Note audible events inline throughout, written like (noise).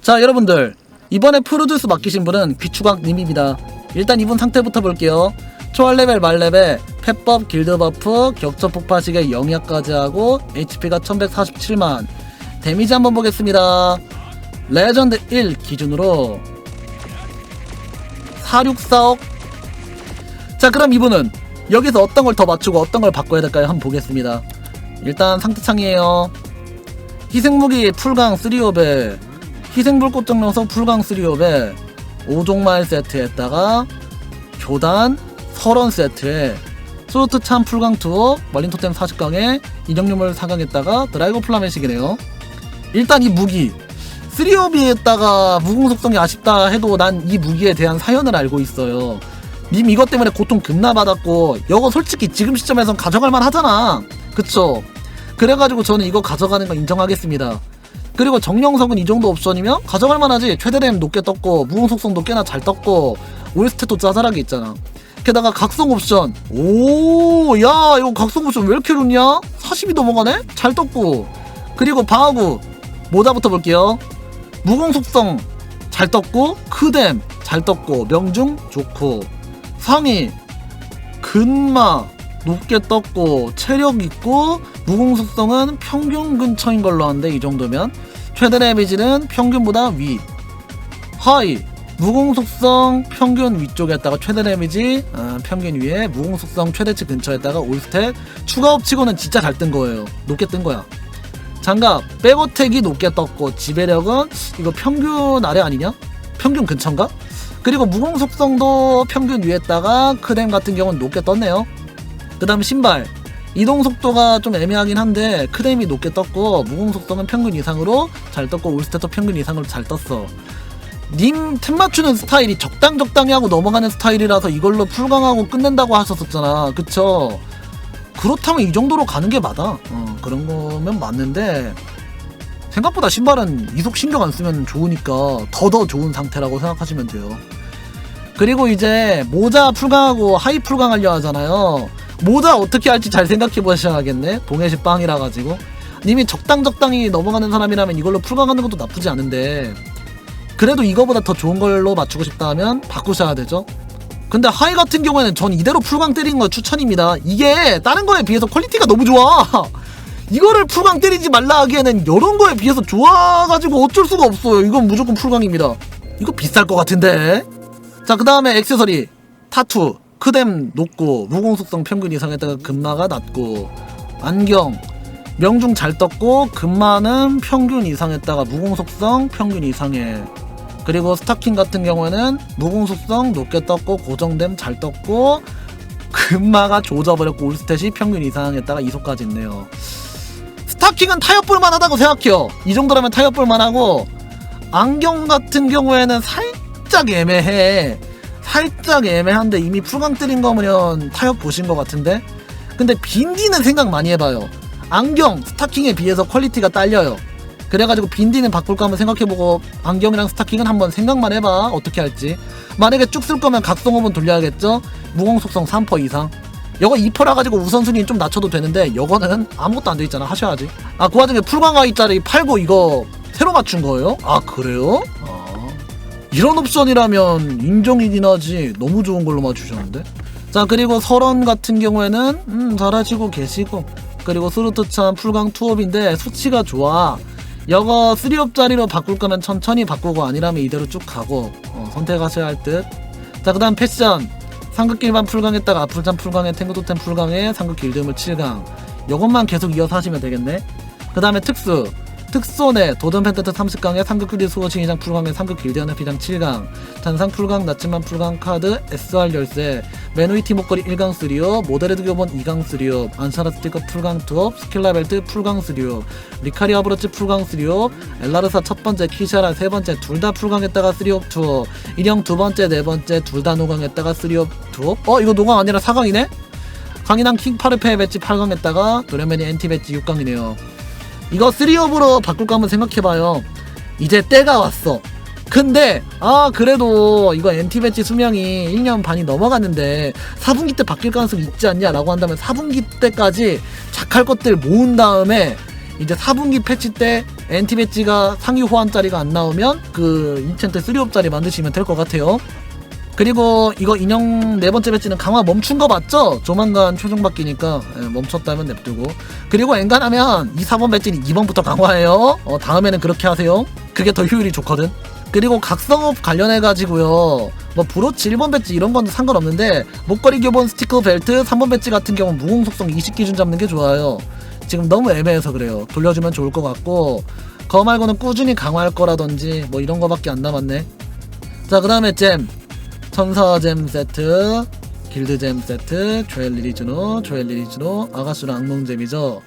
자 여러분들. 이번에 프로듀스 맡기신 분은 귀추각님입니다. 일단 이분 상태부터 볼게요. 초월 레벨 말 레벨 펫법 길드 버프 격처 폭파식의 영약까지 하고 HP가 1147만. 데미지 한번 보겠습니다. 레전드 1 기준으로 464억. 자 그럼 이분은 여기서 어떤 걸 더 맞추고 어떤 걸 바꿔야 될까요? 한번 보겠습니다. 일단 상태창이에요. 희생무기 풀강 3옵에 희생불꽃 정령석 풀강 3옵에 5종말 세트에다가 교단 설원 세트에 소르트 참 풀강 2옵 말린 토템 40강에 인형유물 4강에다가 드라이거 플라메식이네요. 일단 이 무기. 3옵에다가 무공 속성이 아쉽다 해도 난 이 무기에 대한 사연을 알고 있어요. 님 이것 때문에 고통 급나 받았고 이거 솔직히 지금 시점에선 가져갈 만 하잖아. 그쵸? 그래가지고 저는 이거 가져가는 거 인정하겠습니다 그리고 정령석은 이 정도 옵션이면 가져갈 만하지. 최대램 높게 떴고 무공 속성도 꽤나 잘 떴고 올스탯도 짜잘하게 있잖아. 게다가 각성 옵션. 오 야 이거 각성 옵션 왜 이렇게 좋냐? 40이 넘어가네? 잘 떴고. 그리고 방어구. 모자부터 볼게요. 무공 속성 잘 떴고 크뎀 잘 떴고 명중 좋고. 상위. 근마 높게 떴고 체력 있고 무공 속성은 평균 근처인 걸로 아는데 이 정도면 최대 데미지는 평균보다 위 하이 무공 속성 평균 위쪽에다가 최대 데미지 아, 평균 위에 무공 속성 최대치 근처에다가 올스탯 추가 업 치고는 진짜 잘 뜬 거예요 높게 뜬 거야 장갑 백어택이 높게 떴고 지배력은 이거 평균 아래 아니냐? 평균 근처인가? 그리고 무공 속성도 평균 위에다가 크뎀 같은 경우는 높게 떴네요. 그 다음 신발 이동 속도가 좀 애매하긴 한데 크뎀이 높게 떴고 무공 속성은 평균 이상으로 잘 떴고 올스탯도 평균 이상으로 잘 떴어. 님 템 맞추는 스타일이 적당 적당히 하고 넘어가는 스타일이라서 이걸로 풀강하고 끝낸다고 하셨었잖아. 그쵸? 그렇다면 이 정도로 가는 게 맞아. 어, 그런 거면 맞는데 생각보다 신발은 이속 신경 안 쓰면 좋으니까 더더 좋은 상태라고 생각하시면 돼요. 그리고 이제 모자 풀강하고 하이 풀강 하려 하잖아요. 모자 어떻게 할지 잘 생각해 보셔야겠네. 동해시 빵이라 가지고 님이 적당 적당히 넘어가는 사람이라면 이걸로 풀강하는 것도 나쁘지 않은데 그래도 이거보다 더 좋은 걸로 맞추고 싶다 하면 바꾸셔야 되죠. 근데 하이 같은 경우에는 전 이대로 풀강 때리는 거 추천입니다. 이게 다른 거에 비해서 퀄리티가 너무 좋아. (laughs) 이거를 풀강 때리지 말라 하기에는 이런 거에 비해서 좋아가지고 어쩔 수가 없어요. 이건 무조건 풀강입니다. 이거 비쌀 것 같은데. 자, 그 다음에 액세서리. 타투. 크뎀 높고, 무공 속성 평균 이상에다가 금마가 낮고, 안경. 명중 잘 떴고, 금마는 평균 이상에다가 무공 속성 평균 이상에. 그리고 스타킹 같은 경우에는 무공 속성 높게 떴고, 고정됨 잘 떴고, 금마가 조져버렸고, 올스탯이 평균 이상에다가 이속까지 있네요. 스타킹은 타협 볼만 하다고 생각해요. 이 정도라면 타협 볼만 하고, 안경 같은 경우에는 살짝 애매해. 살짝 애매한데 이미 풀강 때린 거면 타협 보신 것 같은데? 근데 빈디는 생각 많이 해봐요. 안경, 스타킹에 비해서 퀄리티가 딸려요. 그래가지고 빈디는 바꿀까 한번 생각해보고 안경이랑 스타킹은 한번 생각만 해봐. 어떻게 할지. 만약에 쭉 쓸 거면 각성호은 돌려야겠죠? 무공 속성 3% 이상. 요거 2%라 가지고 우선순위 좀 낮춰도 되는데 요거는 아무것도 안 돼 있잖아 하셔야지 아그 와중에 풀광 아이짜리 팔고 이거 새로 맞춘 거예요? 아 그래요? 아 이런 옵션이라면 인정이긴 하지 너무 좋은 걸로 맞추셨는데? 자 그리고 설원 같은 경우에는 음 잘하시고 계시고. 그리고 스루트참 풀강 투업인데 수치가 좋아. 여거 3업짜리로 바꿀 거면 천천히 바꾸고 아니라면 이대로 쭉 가고 어, 선택하셔야 할 듯 자 그 다음 패션. 상극길만 풀강했다가 앞풀참 풀강에 탱그도템 풀강에 상극 길드물 7강. 요것만 계속 이어서 하시면 되겠네. 그 다음에 특수 특손에 도전 펜트트 30강에 상극 길드 수호신 이장 풀강에 상극 길드 하나 비장 7강. 잔상 풀강 나츠만 풀강 카드 SR 열쇠 메노이티 목걸이 1강 3업 모델헤드 교본 2강 3업 안샤라 스티커 풀강 2업 스킬라 벨트 풀강 3업 리카리 아브로치 풀강 3업 엘라르사 첫 번째 키샤라 세 번째 둘 다 풀강했다가 3업 2업 일형 두 번째 네 번째 둘 다 노강했다가 3업 2업 어. 이거 노강 아니라 4강이네? 강인한 킹 파르페 배지 8강 했다가 도레메니 엔티 배지 6강이네요 이거 3업으로 바꿀까 한번 생각해봐요 이제 때가 왔어 근데 아 그래도 이거 엔티 배지 수명이 1년 반이 넘어갔는데 4분기 때 바뀔 가능성이 있지 않냐라고 한다면 4분기 때까지 작할 것들 모은 다음에 이제 4분기 패치 때 엔티 배지가 상위 호환짜리가 안 나오면 그 인챈트 3옵짜리 만드시면 될 것 같아요. 그리고 이거 인형 네 번째 배지는 강화 멈춘 거 맞죠? 조만간 최종 바뀌니까 예, 멈췄다면 냅두고. 그리고 엔간하면 2, 4번 배지는 2번부터 강화해요. 어, 다음에는 그렇게 하세요. 그게 더 효율이 좋거든. 그리고 각성업 관련해 가지고요. 뭐 브로치 1번 배지 이런 건 상관없는데 목걸이 교본 스티커 벨트 3번 배지 같은 경우는 무공 속성 20 기준 잡는 게 좋아요. 지금 너무 애매해서 그래요. 돌려주면 좋을 것 같고 그거 말고는 꾸준히 강화할 거라든지 뭐 이런 거밖에 안 남았네. 자 그 다음에 잼 천사잼 세트, 길드잼 세트, 조엘 리리즈노, 조엘 리리즈노, 아가수랑 악몽잼이죠.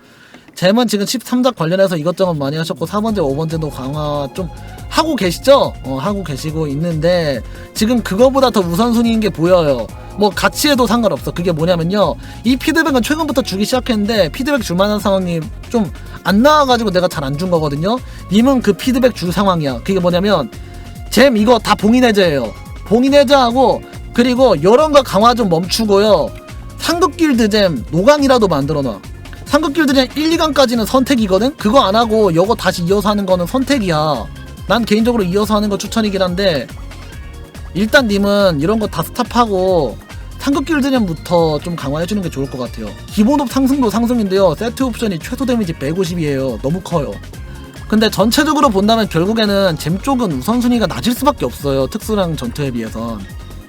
잼은 지금 13작 관련해서 이것저것 많이 하셨고 4번째, 5번째도 강화 좀 하고 계시죠? 어, 하고 계시고 있는데 지금 그거보다 더 우선순위인 게 보여요. 뭐 같이 해도 상관없어. 그게 뭐냐면요. 이 피드백은 최근부터 주기 시작했는데 피드백 줄 만한 상황이 좀 안 나와가지고 내가 잘 안 준 거거든요. 님은 그 피드백 줄 상황이야. 그게 뭐냐면 잼 이거 다 봉인 해제예요. 봉인 해제하고 그리고 거 강화 좀 멈추고요. 상급 길드잼 노강이라도 만들어놔. 상급 길드잼 1, 2강까지는 선택이거든. 그거 안 하고 이거 다시 이어서 하는 거는 선택이야. 난 개인적으로 이어서 하는 거 추천이긴 한데 일단 님은 이런 거 다 스탑하고 상급 길드잼부터 좀 강화해주는 게 좋을 것 같아요. 기본업 상승도 상승인데요. 세트 옵션이 최소 데미지 150이에요. 너무 커요. 근데 전체적으로 본다면 결국에는 잼 쪽은 우선순위가 낮을 수밖에 없어요. 특수랑 전투에 비해선.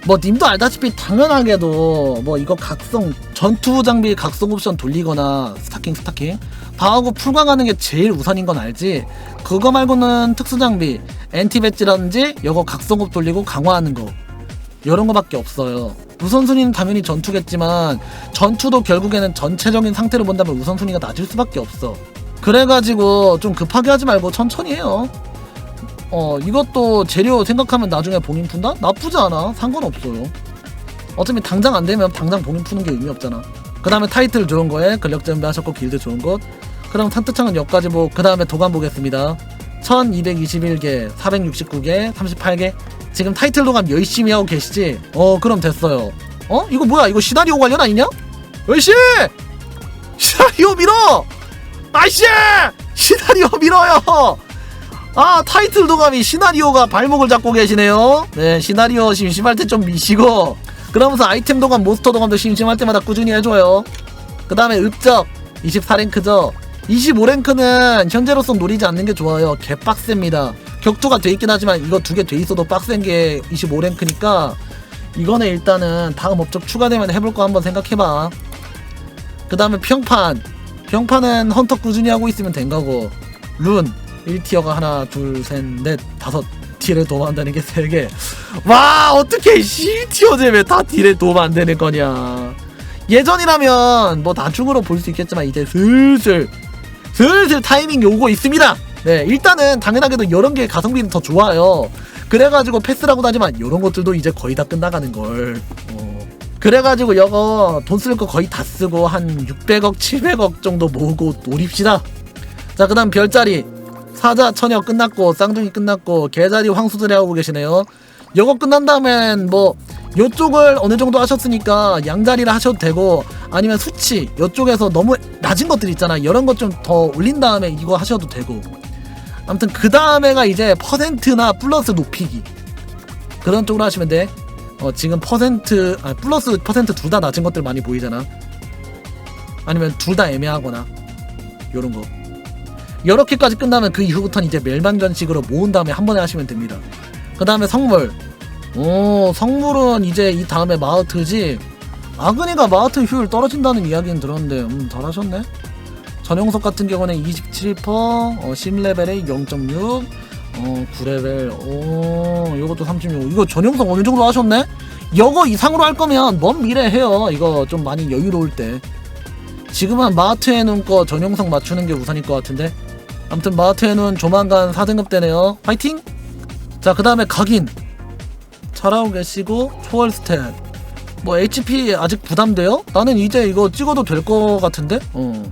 뭐 님도 알다시피 당연하게도 뭐 이거 각성 전투 장비 각성 옵션 돌리거나 스타킹 스타킹 다 하고 풀강하는 게 제일 우선인 건 알지. 그거 말고는 특수 장비 엔티 배지라든지 이거 각성업 돌리고 강화하는 거 이런 거밖에 없어요. 우선순위는 당연히 전투겠지만 전투도 결국에는 전체적인 상태를 본다면 우선순위가 낮을 수밖에 없어. 그래가지고 좀 급하게 하지 말고 천천히 해요. 어 이것도 재료 생각하면 나중에 봉인 푼다? 나쁘지 않아. 상관없어요. 어차피 당장 안 되면 당장 봉인 푸는 게 의미 없잖아. 그 다음에 타이틀 좋은 거에 근력 준비 하셨고 길드 좋은 것. 그럼 탄트창은 여기까지 보고 그 다음에 도감 보겠습니다. 1221개, 469개, 38개. 지금 타이틀 도감 열심히 하고 계시지? 어 그럼 됐어요. 어? 이거 뭐야? 이거 시나리오 관련 아니냐? 으이씨! 시나리오 밀어! 아이씨! 시나리오 (laughs) 밀어요! 아 타이틀 도감이 시나리오가 발목을 잡고 계시네요. 네 시나리오 심심할 때 좀 미시고 그러면서 아이템 도감 몬스터 도감도 심심할 때마다 꾸준히 해줘요. 그 다음에 읍적 24랭크죠. 25랭크는 현재로선 노리지 않는 게 좋아요. 개빡셉니다. 격투가 돼 있긴 하지만 이거 두 개 돼 있어도 빡센 게 25랭크니까 이거는 일단은 다음 업적 추가되면 해볼 거 한번 생각해봐. 그 다음에 평판 평판은 헌터 꾸준히 하고 있으면 된 거고 룬 1티어가 하나 둘셋넷 다섯 딜에 도움 안 되는 게세 개. 와 어떻게 C티어 잼에 다 딜에 도움 안 되는 거냐. 예전이라면 뭐 나중으로 볼 수 있겠지만 이제 슬슬 슬슬 타이밍이 오고 있습니다. 네 일단은 당연하게도 이런 게 가성비는 더 좋아요. 그래가지고 패스라고 하지만 이런 것들도 이제 거의 다 끝나가는 걸. 어. 그래가지고 이거 돈 쓸 거 거의 다 쓰고 한 600억 700억 정도 모으고 노립시다. 자 그 다음 별자리 사자 처녀 끝났고 쌍둥이 끝났고 개자리 황수들이 하고 계시네요. 요거 끝난 다음엔 뭐 요쪽을 어느 정도 하셨으니까 양자리를 하셔도 되고 아니면 수치 요쪽에서 너무 낮은 것들 있잖아. 이런 것 좀 더 올린 다음에 이거 하셔도 되고. 아무튼 그 다음에가 이제 퍼센트나 플러스 높이기 그런 쪽으로 하시면 돼. 어 지금 퍼센트 아 플러스 퍼센트 둘 다 낮은 것들 많이 보이잖아. 아니면 둘 다 애매하거나 요런 거. 이렇게까지 끝나면 그 이후부터는 이제 멸망전식으로 모은 다음에 한 번에 하시면 됩니다. 그 다음에 성물. 오, 성물은 이제 이 다음에 마우트지. 아그니가 마우트 효율 떨어진다는 이야기는 들었는데, 음, 잘하셨네. 전용석 같은 경우는 27%, 어, 10레벨에 0.6, 어, 9레벨, 오, 요것도 36. 이거 전용석 어느 정도 하셨네? 이거 이상으로 할 거면 먼 미래 해요. 이거 좀 많이 여유로울 때. 지금은 마트 해놓은 거 전용석 맞추는 게 우선일 것 같은데. 아무튼 마트에는 조만간 4등급 되네요. 파이팅! 자, 그 다음에 각인. 잘하고 계시고, 초월 스탯. 뭐, HP 아직 부담돼요? 나는 이제 이거 찍어도 될 것 같은데? 어.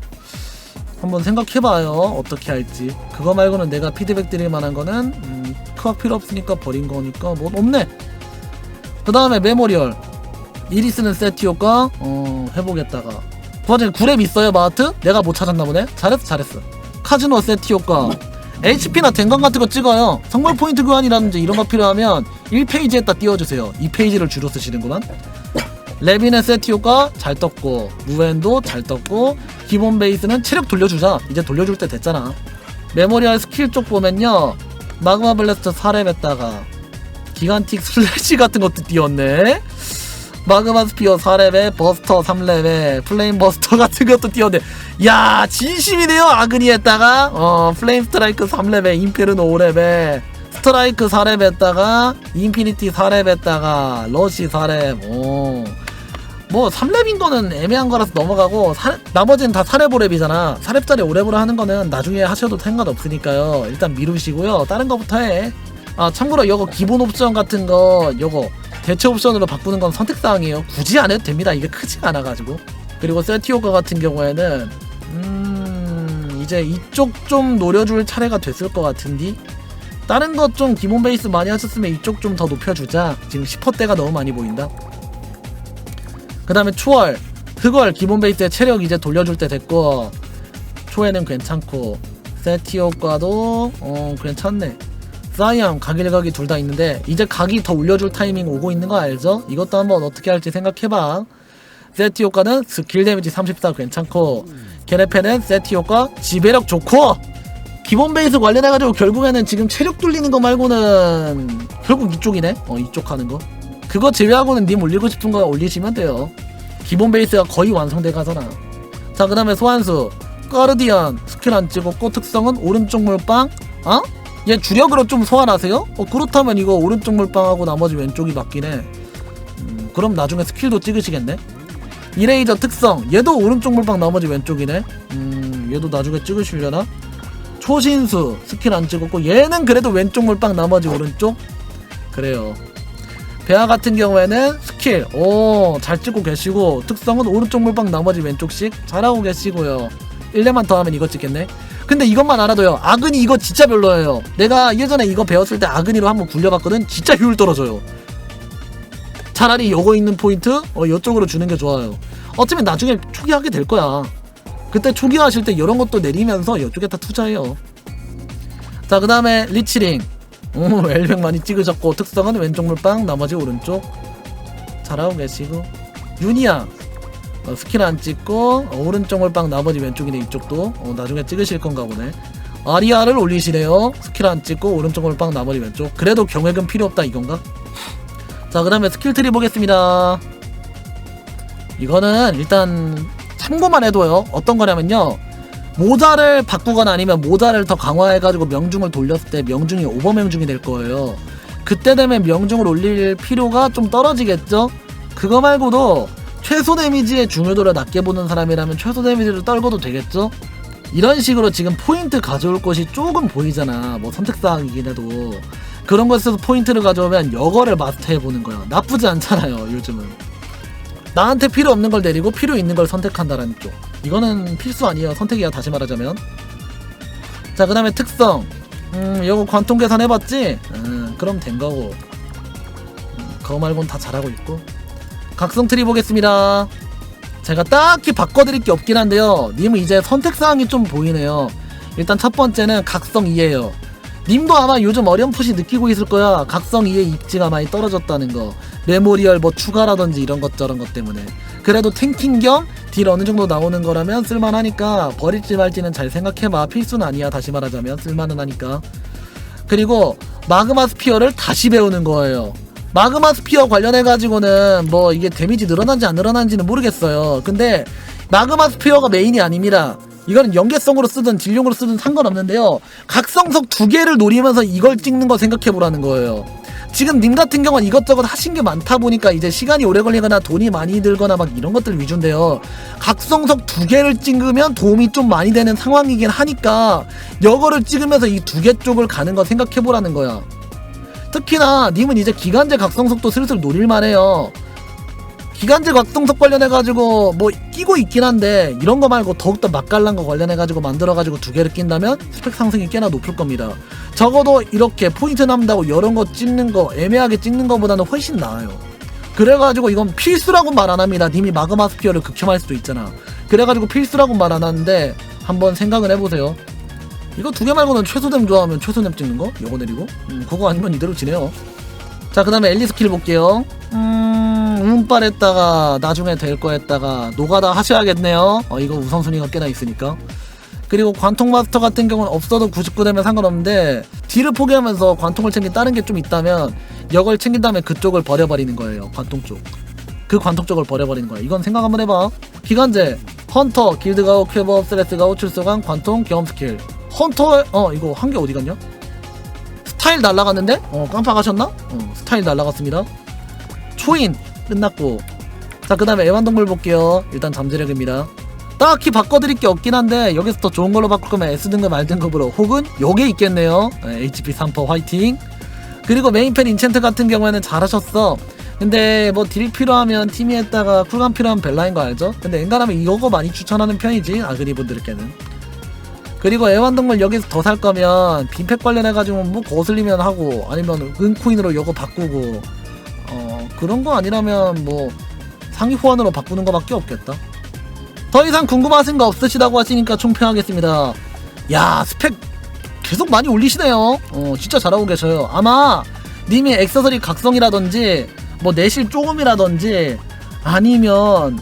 한번 생각해봐요. 어떻게 할지. 그거 말고는 내가 피드백 드릴 만한 거는, 음, 크악 필요 없으니까 버린 거니까, 뭐, 없네. 그 다음에 메모리얼. 이리 쓰는 세트 효과, 어, 해보겠다가. 그 와중에 9랩 있어요, 마트? 내가 못 찾았나 보네? 잘했어, 잘했어. 카지노 세트 효과 HP나 댕감 같은 거 찍어요. 성물 포인트 교환이라든지 이런 거 필요하면 1페이지에다 띄워주세요. 2페이지를 주로 쓰시는구만. 레빈의 효과 잘 떴고 무엔도 잘 떴고 기본 베이스는 체력 돌려주자. 이제 돌려줄 때 됐잖아. 메모리얼 스킬 쪽 보면요. 마그마 블래스터 4렙에다가 기간틱 슬래시 같은 것도 띄웠네. 마그마 스피어 4렙에 버스터 3렙에 플레임 버스터 같은 것도 띄웠네. 야 진심이네요 아그니에다가 어 플레임 스트라이크 3렙에 임페르노 5렙에 스트라이크 4렙에다가 인피니티 4렙에다가 러시 4렙 오. 뭐 3렙인 거는 애매한 거라서 넘어가고 사, 나머지는 다 4렙 5렙이잖아. 4렙짜리 5렙으로 하는 거는 나중에 하셔도 상관없으니까요. 일단 미루시고요. 다른 거부터 해 아 참고로 요거 기본 옵션 같은 거 요거 대체 옵션으로 바꾸는 건 선택사항이에요. 굳이 안 해도 됩니다. 이게 크지 않아 가지고. 그리고 세티오가 같은 경우에는 음 이제 이쪽 좀 노려줄 차례가 됐을 것 같은디? 다른 것 좀 기본 베이스 많이 하셨으면 이쪽 좀 더 높여주자. 지금 10%대가 너무 많이 보인다 그 다음에 초월. 흑월 기본 베이스의 체력 이제 돌려줄 때 됐고 초에는 괜찮고 세티오과도 어 괜찮네. 사이암 각일각이 둘 다 있는데 이제 각이 더 올려줄 타이밍 오고 있는 거 알죠? 이것도 한번 어떻게 할지 생각해봐. 세티 효과는 스킬 데미지 34 괜찮고 게레페는 세티 효과 지배력 좋고 기본 베이스 관련해가지고 결국에는 지금 체력 뚫리는 거 말고는 결국 이쪽이네? 어 이쪽 하는 거 그거 제외하고는 님 올리고 싶은 거 올리시면 돼요. 기본 베이스가 거의 완성돼 가잖아 자 그 다음에 소환수. 까르디안. 스킬 안 찍었고 특성은 오른쪽 물방 어? 얘 주력으로 좀 소환하세요? 어 그렇다면 이거 오른쪽 물방하고 나머지 왼쪽이 맞긴 해. 음, 그럼 나중에 스킬도 찍으시겠네? 이레이저 특성. 얘도 오른쪽 물방 나머지 왼쪽이네. 음 얘도 나중에 찍으시려나? 초신수. 스킬 안 찍었고 얘는 그래도 왼쪽 물방 나머지 오른쪽? 그래요 배아 같은 경우에는 스킬 오잘 찍고 계시고 특성은 오른쪽 물방 나머지 왼쪽씩 잘하고 계시고요. 1레만 더 하면 이거 찍겠네. 근데 이것만 알아도요. 아그니 이거 진짜 별로예요. 내가 예전에 이거 배웠을 때 아그니로 한번 굴려봤거든. 진짜 효율 떨어져요. 차라리 요거 있는 포인트 어 이쪽으로 주는 게 좋아요. 어쩌면 나중에 초기하게 될 거야. 그때 초기화하실 때 이런 것도 내리면서 이쪽에 다 투자해요. 자 그 다음에 리치링 오 엘백 많이 찍으셨고 특성은 왼쪽 물방 나머지 오른쪽 잘하고 계시고. 유니아 어, 스킬 안 찍고 어, 오른쪽 물방 나머지 왼쪽이네 이쪽도. 어, 나중에 찍으실 건가 보네. 아리아를 올리시네요. 스킬 안 찍고 오른쪽 물방 나머지 왼쪽. 그래도 경획은 필요 없다 이건가? 자 그 다음에 스킬 트리 보겠습니다. 이거는 일단 참고만 해도요. 어떤 거냐면요 모자를 바꾸거나 아니면 모자를 더 강화해가지고 명중을 돌렸을 때 명중이 오버 명중이 될 거예요. 그때 되면 명중을 올릴 필요가 좀 떨어지겠죠? 그거 말고도 최소 데미지의 중요도를 낮게 보는 사람이라면 최소 데미지를 떨궈도 되겠죠? 이런 식으로 지금 포인트 가져올 것이 조금 보이잖아. 뭐 선택사항이긴 해도. 그런 것에서 포인트를 가져오면 여거를 마스터해보는 거야. 나쁘지 않잖아요 요즘은. 나한테 필요 없는 걸 내리고 필요 있는 걸 선택한다라는 쪽 이거는 필수 아니에요. 선택이야. 다시 말하자면. 자 그 다음에 특성. 음 이거 관통 계산 해봤지? 음 그럼 된 거고. 음, 그거 말고는 다 잘하고 있고. 각성 트리 보겠습니다. 제가 딱히 바꿔드릴 게 없긴 한데요. 님은 이제 선택사항이 좀 보이네요. 일단 첫 번째는 각성 2예요. 님도 아마 요즘 어렴풋이 느끼고 있을 거야. 각성 2의 입지가 많이 떨어졌다는 거. 메모리얼 뭐 추가라든지 이런 것 저런 것 때문에. 그래도 탱킹 겸 딜 어느 정도 나오는 거라면 쓸만하니까 버릴지 말지는 잘 생각해봐. 필수는 아니야. 다시 말하자면 쓸만은 하니까. 그리고 마그마 스피어를 다시 배우는 거예요. 마그마 스피어 관련해 가지고는 뭐 이게 데미지 늘어난지 안 늘어난지는 모르겠어요. 근데 마그마 스피어가 메인이 아닙니다. 이거는 연계성으로 쓰든 딜용으로 쓰든 상관없는데요. 각성석 두 개를 노리면서 이걸 찍는 거 생각해 보라는 거예요 지금 님 같은 경우는 이것저것 하신 게 많다 보니까 이제 시간이 오래 걸리거나 돈이 많이 들거나 막 이런 것들 위주인데요. 각성석 두 개를 찍으면 도움이 좀 많이 되는 상황이긴 하니까 여거를 찍으면서 이 두 개 쪽을 가는 거 생각해 보라는 거야. 특히나 님은 이제 기간제 각성석도 슬슬 노릴만 해요. 기간제 각성석 관련해가지고 뭐 끼고 있긴 한데 이런 거 말고 더욱더 맛깔난 거 관련해가지고 만들어가지고 두 개를 낀다면 스펙 상승이 꽤나 높을 겁니다. 적어도 이렇게 포인트 남다고 여러 거 찍는 거 애매하게 찍는 거보다는 훨씬 나아요. 그래가지고 이건 필수라고 말 안 합니다. 님이 마그마 스피어를 극혐할 수도 있잖아. 그래가지고 필수라고 말 안 하는데 한번 생각을 해보세요. 이거 두 개 말고는 최소댐 좋아하면 최소댐 찍는 거? 요거 내리고? 음, 그거 아니면 이대로 지내요. 자, 그 다음에 엘리 스킬 볼게요. 음, 운빨 했다가, 나중에 될 거 했다가, 노가다 하셔야겠네요. 어, 이거 우선순위가 꽤나 있으니까. 그리고 관통 마스터 같은 경우는 없어도 99 되면 상관없는데, 딜을 포기하면서 관통을 챙긴 다른 게 좀 있다면, 역을 챙긴 다음에 그쪽을 버려버리는 거예요. 관통 쪽. 그 관통 쪽을 버려버리는 거야. 이건 생각 한번 해봐. 기간제, 헌터, 길드가우, 쾌법, 스트레스가우, 출소강, 관통, 경험 스킬. 헌터, 어, 이거 한 개 어디 갔냐? 스타일 날라갔는데? 어, 깜빡하셨나? 어, 스타일 날라갔습니다. 초인, 끝났고. 자, 그 다음에 애완동물 볼게요. 일단 잠재력입니다. 딱히 바꿔드릴 게 없긴 한데, 여기서 더 좋은 걸로 바꿀 거면 S등급, R등급으로. 혹은 요게 있겠네요. 네, HP 3퍼 화이팅. 그리고 메인팬 인챈트 같은 경우에는 잘하셨어. 근데 뭐 딜 필요하면 팀이 했다가 쿨감 필요하면 벨라인 거 알죠? 근데 엔간하면 이거 많이 추천하는 편이지 아그리 분들께는 그리고 애완동물 여기서 더 살 거면 빈팩 관련해가지고 뭐 거슬리면 하고 아니면 은코인으로 이거 바꾸고 어 그런 거 아니라면 뭐 상위 호환으로 바꾸는 거밖에 없겠다. 더 이상 궁금하신 거 없으시다고 하시니까 총평하겠습니다. 야 스펙 계속 많이 올리시네요. 어 진짜 잘하고 계셔요. 아마 님이 액세서리 각성이라든지 뭐 내실 조금이라든지 아니면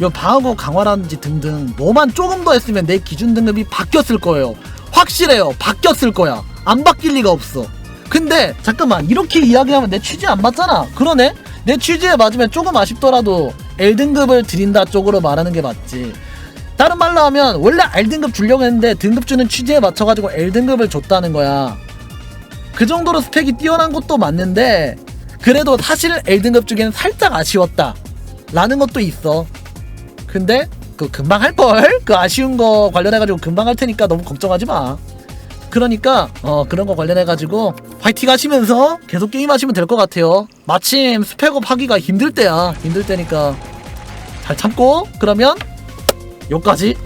요 방어구 강화라든지 등등 뭐만 조금 더 했으면 내 기준 등급이 바뀌었을 거예요. 확실해요. 바뀌었을 거야. 안 바뀔 리가 없어. 근데 잠깐만 이렇게 이야기하면 내 취지 안 맞잖아. 그러네 내 취지에 맞으면 조금 아쉽더라도 L등급을 드린다 쪽으로 말하는 게 맞지. 다른 말로 하면 원래 R등급 주려고 했는데 등급 주는 취지에 맞춰가지고 L등급을 줬다는 거야. 그 정도로 스펙이 뛰어난 것도 맞는데 그래도 사실 L등급 중에는 살짝 아쉬웠다. 라는 것도 있어. 근데 그 금방 할걸? 그 아쉬운 거 관련해가지고 금방 할 테니까 너무 걱정하지 마 그러니까 어 그런 거 관련해 가지고 파이팅 하시면서 계속 게임 하시면 될 것 같아요. 마침 스펙업 하기가 힘들 때야. 힘들 때니까 잘 참고 그러면 여기까지